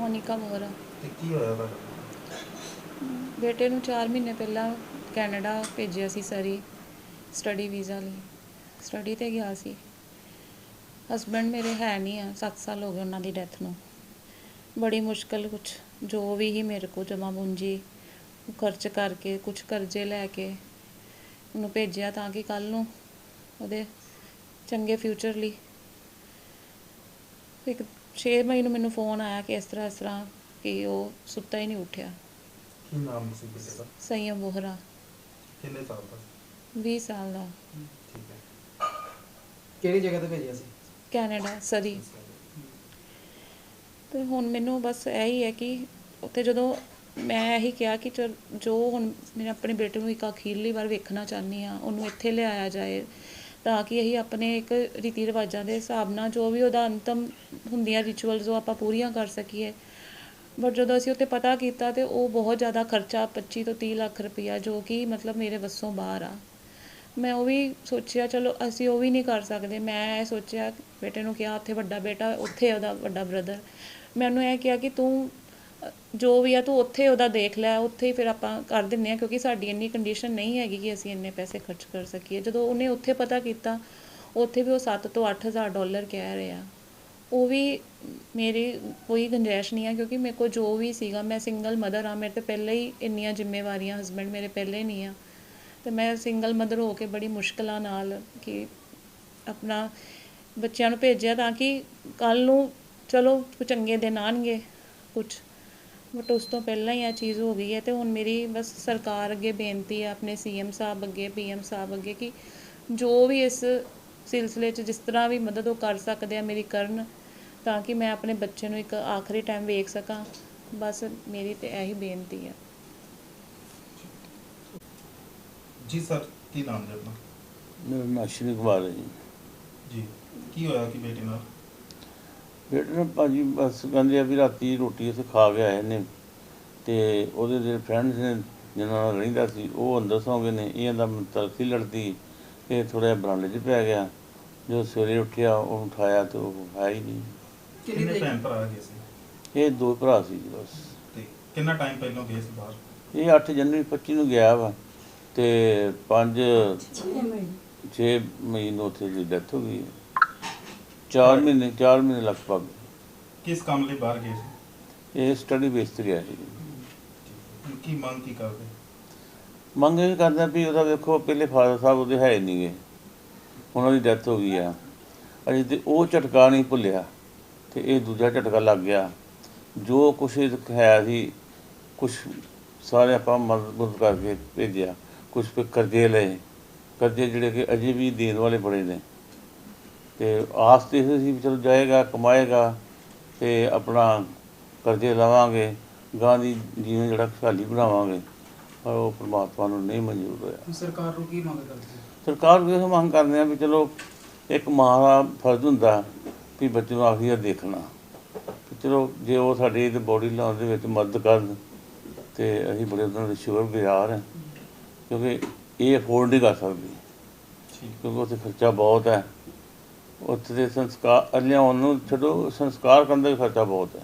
ਮੋਨਿਕਾ ਮੋਹਰਾ। ਤੇ ਕੀ ਹੋਇਆ ਤੁਹਾਡਾ ਬੇਟੇ ਨੂੰ 4 ਮਹੀਨੇ ਪਹਿਲਾਂ ਕੈਨੇਡਾ ਭੇਜਿਆ ਸੀ ਸਰੀ ਸਟੱਡੀ ਵੀਜ਼ਾ ਲਈ। ਸਟੱਡੀ ਤੇ ਗਿਆ ਸੀ। ਹਸਬੰਡ ਮੇਰੇ ਹੈ ਨਹੀਂ ਆ 7 ਸਾਲ ਹੋ ਗਏ ਉਹਨਾਂ ਦੀ ਡੈਥ ਨੂੰ। ਬੜੀ ਮੁਸ਼ਕਲ ਕੁਛ ਜੋ ਵੀ ਹੀ ਮੇਰੇ ਕੋ ਜਮਾ ਪੂੰਜੀ ਉਹ ਖਰਚ ਕਰਕੇ ਕੁਝ ਕਰਜ਼ੇ ਲੈ ਕੇ ਉਹਨੂੰ ਭੇਜਿਆ ਤਾਂ ਕਿ ਕੱਲ ਨੂੰ ਉਹਦੇ ਚੰਗੇ ਫਿਊਚਰ ਲਈ ਇੱਕ 6 ਮਈ ਨੂੰ ਮੈਨੂੰ ਫੋਨ ਆਇਆ ਕਿ ਇਸ ਤਰ੍ਹਾਂ ਇਸ ਤਰ੍ਹਾਂ ਕਿ ਉਹ ਸੁੱਤਾ ਹੀ ਨਹੀਂ ਉੱਠਿਆ। ਕੀ ਨਾਮ ਸੀ ਬੇਟੇ ਦਾ? ਸੰਯਮ ਬੋਹਰਾ। ਕਿੰਨੇ ਸਾਲ ਦਾ? 20 ਸਾਲ ਦਾ। ਠੀਕ ਹੈ। ਕਿਹੜੀ ਜਗ੍ਹਾ ਤੇ ਭੇਜਿਆ ਸੀ? ਕੈਨੇਡਾ ਸਰੀ। ਤੇ ਹੁਣ ਮੈਨੂੰ ਬਸ ਇਹੀ ਹੈ ਕਿ ਉੱਥੇ ਜਦੋਂ ਮੈਂ ਇਹੀ ਕਿਹਾ ਕਿ ਚਲ ਜੋ ਹੁਣ ਮੇਰੇ ਆਪਣੇ ਬੇਟੇ ਨੂੰ ਇੱਕ ਅਖੀਰਲੀ ਵਾਰ ਵੇਖਣਾ ਚਾਹੁੰਦੀ ਆ ਉਹਨੂੰ ਇੱਥੇ ਲਿਆਇਆ ਜਾਏ। ਤਾਂ ਕਿ ਅਸੀਂ ਆਪਣੇ ਇੱਕ ਰੀਤੀ ਰਿਵਾਜਾਂ ਦੇ ਹਿਸਾਬ ਨਾਲ ਜੋ ਵੀ ਉਹਦਾ ਅੰਤਮ ਹੁੰਦੀਆਂ ਰਿਚੁਅਲਸ ਉਹ ਆਪਾਂ ਪੂਰੀਆਂ ਕਰ ਸਕੀਏ। ਬਟ ਜਦੋਂ ਅਸੀਂ ਉੱਤੇ ਪਤਾ ਕੀਤਾ ਤੇ ਉਹ ਬਹੁਤ ਜ਼ਿਆਦਾ ਖਰਚਾ 25 ਤੋਂ 30 ਲੱਖ ਰੁਪਈਆ ਜੋ ਕਿ ਮਤਲਬ ਮੇਰੇ ਵੱਸੋਂ ਬਾਹਰ ਆ। ਮੈਂ ਉਹ ਵੀ ਸੋਚਿਆ, ਚਲੋ ਅਸੀਂ ਉਹ ਵੀ ਨਹੀਂ ਕਰ ਸਕਦੇ। ਮੈਂ ਇਹ ਸੋਚਿਆ, ਬੇਟੇ ਨੂੰ ਕਿਹਾ, ਉੱਥੇ ਵੱਡਾ ਬੇਟਾ, ਉੱਥੇ ਉਹਦਾ ਵੱਡਾ ਬ੍ਰਦਰ ਮੈਨੂੰ ਇਹ ਕਿਹਾ ਕਿ ਤੂੰ ਜੋ ਵੀ ਆ, ਤੂੰ ਉੱਥੇ ਉਹਦਾ ਦੇਖ ਲੈ, ਉੱਥੇ ਹੀ ਫਿਰ ਆਪਾਂ ਕਰ ਦਿੰਨੇ ਆ ਕਿਉਂਕਿ ਸਾਡੀ ਇੰਨੀ ਕੰਡੀਸ਼ਨ ਨਹੀਂ ਹੈਗੀ ਕਿ ਅਸੀਂ ਇੰਨੇ ਪੈਸੇ ਖਰਚ ਕਰ ਸਕੀਏ। ਜਦੋਂ ਉਹਨੇ ਉੱਥੇ ਪਤਾ ਕੀਤਾ, ਉੱਥੇ ਵੀ ਉਹ 7 ਤੋਂ 8000 ਡਾਲਰ ਕਹਿ ਰਿਹਾ। ਉਹ ਵੀ ਮੇਰੀ ਕੋਈ ਗੁੰਜਾਇਸ਼ ਨਹੀਂ ਆ, ਕਿਉਂਕਿ ਮੇਰੇ ਕੋਲ ਜੋ ਵੀ ਸੀਗਾ, ਮੈਂ ਸਿੰਗਲ ਮਦਰ ਆ ਮੇਰੇ ਤੇ ਪਹਿਲਾਂ ਹੀ ਇੰਨੀਆਂ ਜ਼ਿੰਮੇਵਾਰੀਆਂ ਹਸਬੰਡ ਮੇਰੇ ਪਹਿਲੇ ਨਹੀਂ ਆ। ਤੇ ਮੈਂ ਸਿੰਗਲ ਮਦਰ ਹੋ ਕੇ ਬੜੀ ਮੁਸ਼ਕਲਾਂ ਨਾਲ ਕਿ ਆਪਣਾ ਬੱਚਿਆਂ ਨੂੰ ਭੇਜਿਆ ਤਾਂ ਕਿ ਕੱਲ ਨੂੰ ਚਲੋ ਚੰਗੇ ਦਿਨ ਆਣਗੇ ਕੁਝ ਬਟ ਉਸ ਤੋਂ ਪਹਿਲਾਂ ਹੀ ਇਹ ਚੀਜ਼ ਹੋ ਗਈ ਹੈ ਤੇ ਹੁਣ ਮੇਰੀ ਬਸ ਸਰਕਾਰ ਅੱਗੇ ਬੇਨਤੀ ਹੈ ਆਪਣੇ ਸੀਐਮ ਸਾਹਿਬ ਅੱਗੇ ਪੀਐਮ ਸਾਹਿਬ ਅੱਗੇ ਕਿ ਜੋ ਵੀ ਇਸ ਸਿਲਸਿਲੇ 'ਚ ਜਿਸ ਤਰ੍ਹਾਂ ਵੀ ਮਦਦ ਉਹ ਕਰ ਸਕਦੇ ਆ ਮੇਰੀ ਕਰਨ ਤਾਂ ਕਿ ਮੈਂ ਆਪਣੇ ਬੱਚੇ ਨੂੰ ਇੱਕ ਆਖਰੀ ਟਾਈਮ ਵੇਖ ਸਕਾਂ। ਬਸ ਮੇਰੀ ਤੇ ਇਹੀ ਬੇਨਤੀ ਹੈ। ਜੀ ਸਰ ਕੀ ਨਾਮ ਹੈ ਆਪਣਾ? ਮੇਰਾ ਨਾਮ ਕੁਮਾਰ ਹੈ ਜੀ। ਜੀ ਕੀ ਹੋਇਆ ਕਿ ਬੇਟੇ ਨਾਲ? ਬੇਟੇ ਨੇ ਭਾਜੀ ਬਸ ਕਹਿੰਦੇ ਆ ਵੀ ਰਾਤੀ ਰੋਟੀ ਉੱਥੇ ਖਾ ਕੇ ਆਏ ਨੇ ਤੇ ਉਹਦੇ ਜਿਹੜੇ ਫਰੈਂਡਸ ਨੇ ਜਿਨ੍ਹਾਂ ਨਾਲ ਰਹਿੰਦਾ ਸੀ ਉਹ ਅੰਦਰ ਸੌਂ ਗਏ ਨੇ। ਇਹ ਦਾ ਤਰਸੀ ਲੜਦੀ ਇਹ ਥੋੜਾ ਜਿਹਾ ਬਰਾਂਡੇ 'ਚ ਪੈ ਗਿਆ। ਜਦੋਂ ਸਵੇਰੇ ਉੱਠਿਆ ਉਹਨੂੰ ਉਠਾਇਆ ਤੇ ਉਹ ਹੈ ਹੀ ਨਹੀਂ। ਕਿੰਨੇ ਭੈਣ ਭਰਾ ਗਏ ਸੀ? ਇਹ ਦੋ ਭਰਾ ਸੀ ਜੀ ਬਸ। ਤੇ ਕਿੰਨਾ ਟਾਈਮ ਪਹਿਲਾਂ ਗਏ ਸੀ ਬਾਹਰ? ਇਹ 8 ਜਨਵਰੀ 25 ਨੂੰ ਗਿਆ ਵਾ। ਤੇ 5 6 ਮਈ ਨੂੰ ਉੱਥੇ ਦੀ ਡੈਥ ਹੋ ਗਈ। 4 ਮਹੀਨੇ 4 ਮਹੀਨੇ ਲਗਭਗ। ਕਿਸ ਕੰਮ ਲਈ ਬਾਹਰ ਗਏ ਸੀ? ਇਹ ਸਟੱਡੀ ਬੇਸ ਤੇ ਗਿਆ ਸੀ। ਕੀ ਮੰਗ ਕੀ ਕਰਦੇ? ਮੰਗ ਇਹ ਕਰਦਾ ਵੀ ਉਹਦਾ ਵੇਖੋ ਪਹਿਲੇ ਫਾਦਰ ਸਾਹਿਬ ਉਹਦੇ ਹੈ ਨਹੀਂਗੇ। ਉਹਨਾਂ ਦੀ ਡੈਥ ਹੋ ਗਈ ਆ। ਅਜੇ ਤੇ ਉਹ ਝਟਕਾ ਨਹੀਂ ਭੁੱਲਿਆ ਤੇ ਇਹ ਦੂਜਾ ਝਟਕਾ ਲੱਗ ਗਿਆ। ਜੋ ਕੁਛ ਹੈ ਸੀ ਕੁਛ ਸਾਰੇ ਆਪਾਂ ਮਦਦ ਕਰਕੇ ਭੇਜਿਆ। ਕੁਛ ਕਰਜ਼ੇ ਲਏ। ਕਰਜ਼ੇ ਜਿਹੜੇ ਕਿ ਅਜੇ ਵੀ ਦੇਣ ਵਾਲੇ ਬੜੇ ਨੇ। ਤੇ ਆਸ ਤੇ ਇਹ ਸੀ ਵੀ ਚਲੋ ਜਾਏਗਾ ਕਮਾਏਗਾ ਤੇ ਆਪਣਾ ਕਰਜ਼ੇ ਲਵਾਂਗੇ ਗਾਂ ਦੀ ਜੀਵਨ ਜਿਹੜਾ ਖੁਸ਼ਹਾਲੀ ਬਣਾਵਾਂਗੇ ਪਰ ਉਹ ਪ੍ਰਮਾਤਮਾ ਨੂੰ ਨਹੀਂ ਮਨਜ਼ੂਰ ਹੋਇਆ। ਸਰਕਾਰ ਨੂੰ ਕੀ ਮੰਗ ਕਰਦੇ ਸਰਕਾਰ ਵੀ ਇਹ ਮੰਗ ਕਰਦੇ ਆ ਵੀ ਚਲੋ ਇੱਕ ਮਾਂ ਦਾ ਫਰਜ਼ ਹੁੰਦਾ ਵੀ ਬੱਚੇ ਨੂੰ ਆਖਰੀ ਦੇਖਣਾ। ਚਲੋ ਜੇ ਉਹ ਸਾਡੀ ਤੇ ਬੋਡੀ ਲਾਉਣ ਦੇ ਵਿੱਚ ਮਦਦ ਕਰਨ ਤੇ ਅਸੀਂ ਬੜੇ ਉਹਨਾਂ ਦੇ ਸ਼ੁਕਰਗੁਜ਼ਾਰ ਹਾਂ ਕਿਉਂਕਿ ਇਹ ਅਫੋਰਡ ਨਹੀਂ ਕਰ ਸਕਦੀ। ਠੀਕ। ਕਿਉਂਕਿ ਉੱਥੇ ਖਰਚਾ ਬਹੁਤ ਹੈ। ਉੱਥੇ ਦੇ ਸੰਸਕਾਰ ਲਿਆਉਣ ਨੂੰ ਛੱਡੋ ਸੰਸਕਾਰ ਕਰਨ ਦਾ ਵੀ ਖਰਚਾ ਬਹੁਤ ਹੈ।